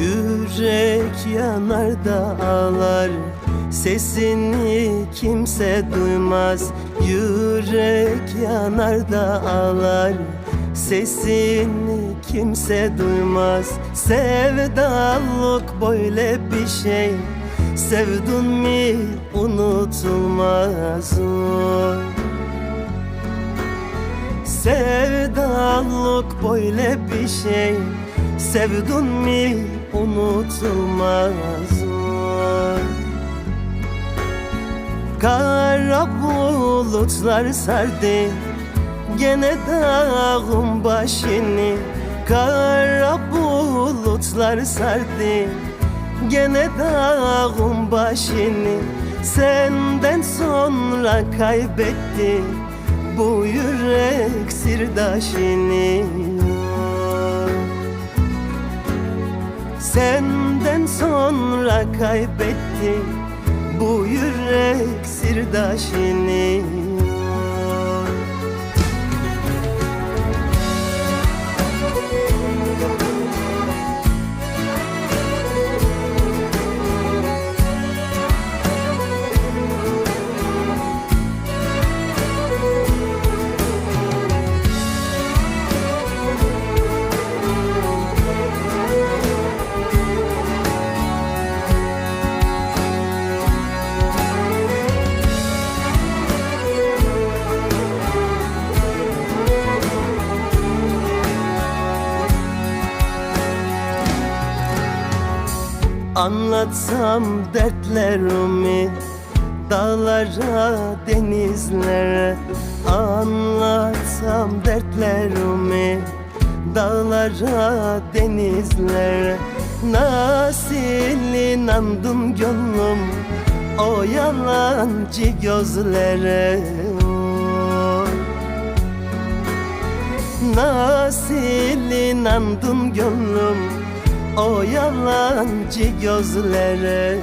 Yürek yanar da ağlar Sesini kimse duymaz Yürek yanar da ağlar Sesini kimse duymaz Sevdalık böyle bir şey Sevdun mi unutulmaz oy. Sevdalık böyle bir şey Sevdun mi unutulmaz. Kara bulutlar sardı Gene dağın başını. Kara bulutlar sardı Gene dağın başını. Senden sonra kaybetti Bu yürek sirdaşını Senden sonra kaybetti Bu yürek sirdaşını Anlatsam dertlerimi Dağlara, denizlere Anlatsam dertlerimi Dağlara, denizlere Nasıl inandım gönlüm? O yalancı gözlere. Nasıl inandım gönlüm o yalancı gözlere